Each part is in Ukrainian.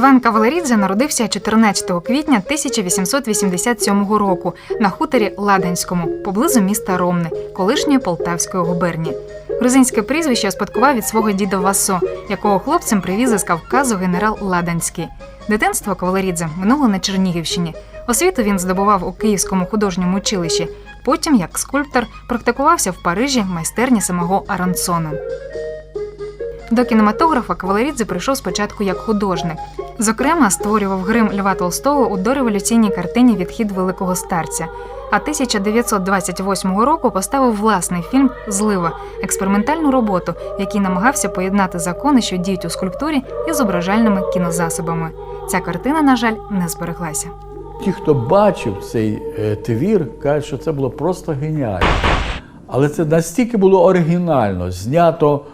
Іван Кавалерідзе народився 14 квітня 1887 року на хуторі Ладанському, поблизу міста Ромни, колишньої Полтавської губернії. Грузинське прізвище спадкував від свого діда Васо, якого хлопцем привіз із Кавказу генерал Ладанський. Дитинство Кавалерідзе минуло на Чернігівщині. Освіту він здобував у Київському художньому училищі. Потім, як скульптор, практикувався в Парижі майстерні самого Аранцона. До кінематографа Кавалерідзе прийшов спочатку як художник. Зокрема, створював грим Льва Толстого у дореволюційній картині Відхід великого старця. А 1928 року поставив власний фільм Злива експериментальну роботу, в якій намагався поєднати закони, що діють у скульптурі, із зображальними кінозасобами. Ця картина, на жаль, не збереглася. Ті, хто бачив цей е, твір, кажуть, що це було просто геніально. Але це настільки було оригінально, знято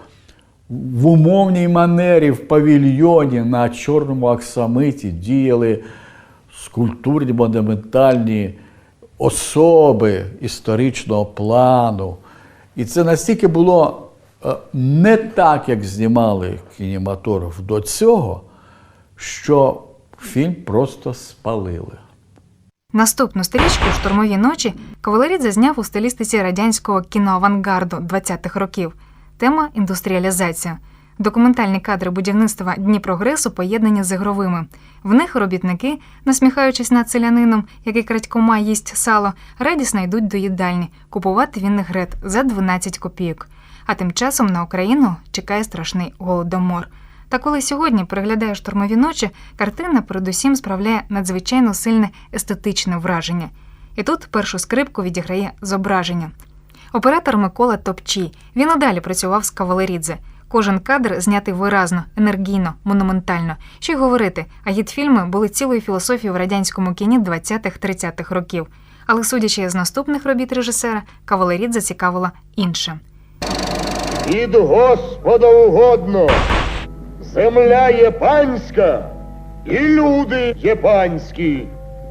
в умовній манері в павільйоні на чорному аксамиті діяли скульптурні монументальні особи історичного плану. І це настільки було е, не так, як знімали кінематограф до цього, що фільм просто спалили. Наступну стрічку Штурмові ночі Кавалерідзе зняв у стилістиці радянського кіноавангарду 20-х років. Тема індустріалізація. Документальні кадри будівництва Дні прогресу поєднані з ігровими. В них робітники, насміхаючись над селянином, який крадькома їсть сало, радісно йдуть до їдальні купувати вінегрет за 12 копійок. А тим часом на Україну чекає страшний голодомор. Та коли сьогодні переглядає штурмові ночі, картина передусім справляє надзвичайно сильне естетичне враження. І тут першу скрипку відіграє зображення. Оператор Микола Топчій. Він і далі працював з Кавалерідзе. Кожен кадр знятий виразно, енергійно, монументально. Що й говорити, а гідфільми були цілою філософією в радянському кіні 20-30-х років. Але судячи з наступних робіт режисера, Кавалерідзе цікавила інше. Від Господа угодно. Земля є панська, і люди є панські.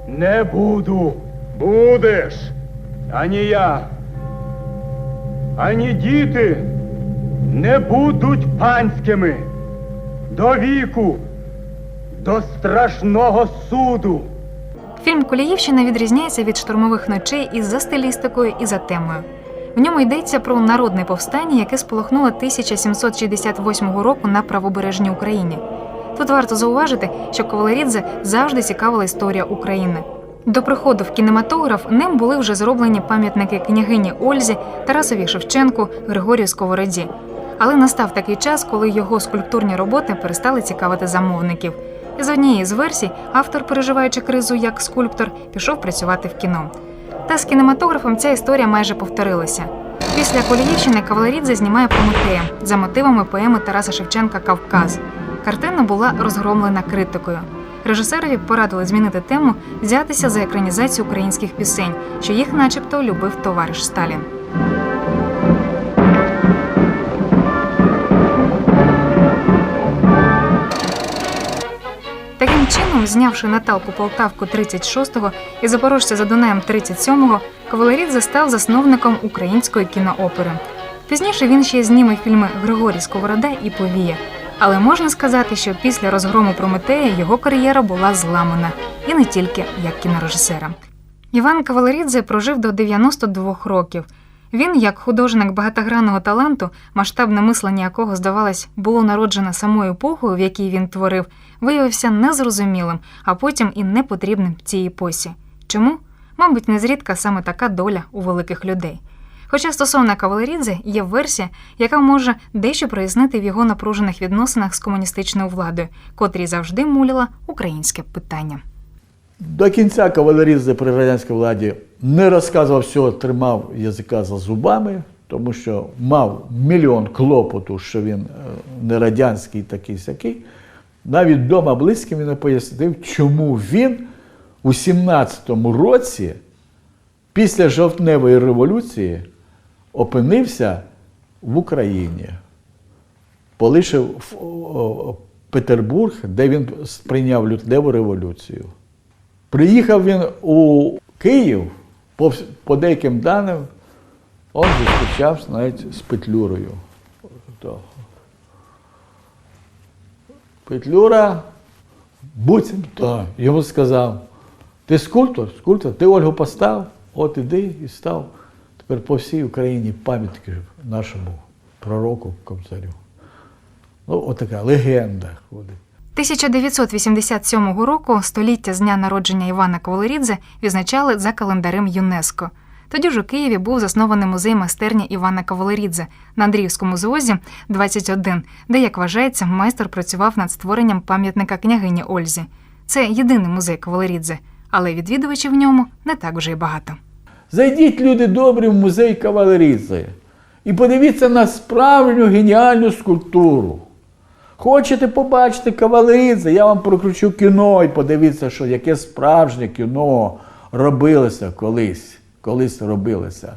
Не буду. Будеш. Ані я, ані діти не будуть панськими до віку, до страшного суду. Фільм Куліївщина відрізняється від штурмових ночей і за стилістикою, і за темою. В ньому йдеться про народне повстання, яке спалахнуло 1768 року на правобережній Україні. Тут варто зауважити, що Кавалерідзе завжди цікавила історія України. До приходу в кінематограф ним були вже зроблені пам'ятники княгині Ользі, Тарасові Шевченку, Григорію Сковороді. Але настав такий час, коли його скульптурні роботи перестали цікавити замовників. З однієї з версій автор, переживаючи кризу як скульптор, пішов працювати в кіно. Та з кінематографом ця історія майже повторилася. Після Коліївщини Кавалерідзе знімає Прометея за мотивами поеми Тараса Шевченка Кавказ. Картина була розгромлена критикою. Режисерові порадили змінити тему, взятися за екранізацію українських пісень, що їх, начебто, любив товариш Сталін. Таким чином, знявши Наталку Полтавку 36-го і Запорожця за Дунаєм 37-го, Кавалерідзе став засновником української кіноопери. Пізніше він ще зніме фільми Григорій Сковорода і Повія. Але можна сказати, що після розгрому Прометея його кар'єра була зламана і не тільки як кінорежисера. Іван Кавалерідзе прожив до 92 років. Він, як художник багатогранного таланту, масштабне мислення якого, здавалось, було народжене самою епохою, в якій він творив, виявився незрозумілим, а потім і непотрібним цій епосі. Чому? Мабуть, незрідка саме така доля у великих людей. Хоча стосовно Кавалерідзе є версія, яка може дещо прояснити в його напружених відносинах з комуністичною владою, котрій завжди муляла українське питання. До кінця кавалеріззи при радянській владі не розказував всього, тримав язика за зубами, тому що мав мільйон клопоту, що він е, не радянський такий сякий. Навіть вдома близьким він не пояснив, чому він у 17-му році, після жовтневої революції, опинився в Україні. Полишив Петербург, де він сприйняв лютневу революцію. Приїхав він у Київ, по, по деяким даним, он зустрічався навіть з Петлюрою. Петлюра Буцімто йому сказав, ти скульптор, скульптор, ти Ольгу постав, от іди і став. Тепер по всій Україні пам'ятки нашому пророку Кобзарю. Ну, отака легенда ходить. 1987 року століття з дня народження Івана Квалерідзе відзначали за календарем ЮНЕСКО. Тоді ж у Києві був заснований музей майстерні Івана Кавалерідзе на Андріївському звозі 21, де, як вважається, майстер працював над створенням пам'ятника княгині Ользі. Це єдиний музей Кавалерідзе, але відвідувачів в ньому не так вже й багато. Зайдіть, люди добрі, в музей кавалерізи і подивіться на справжню геніальну скульптуру. Хочете побачити кавалерізи, я вам прокручу кіно і подивіться, що яке справжнє кіно робилося колись. Колись робилося.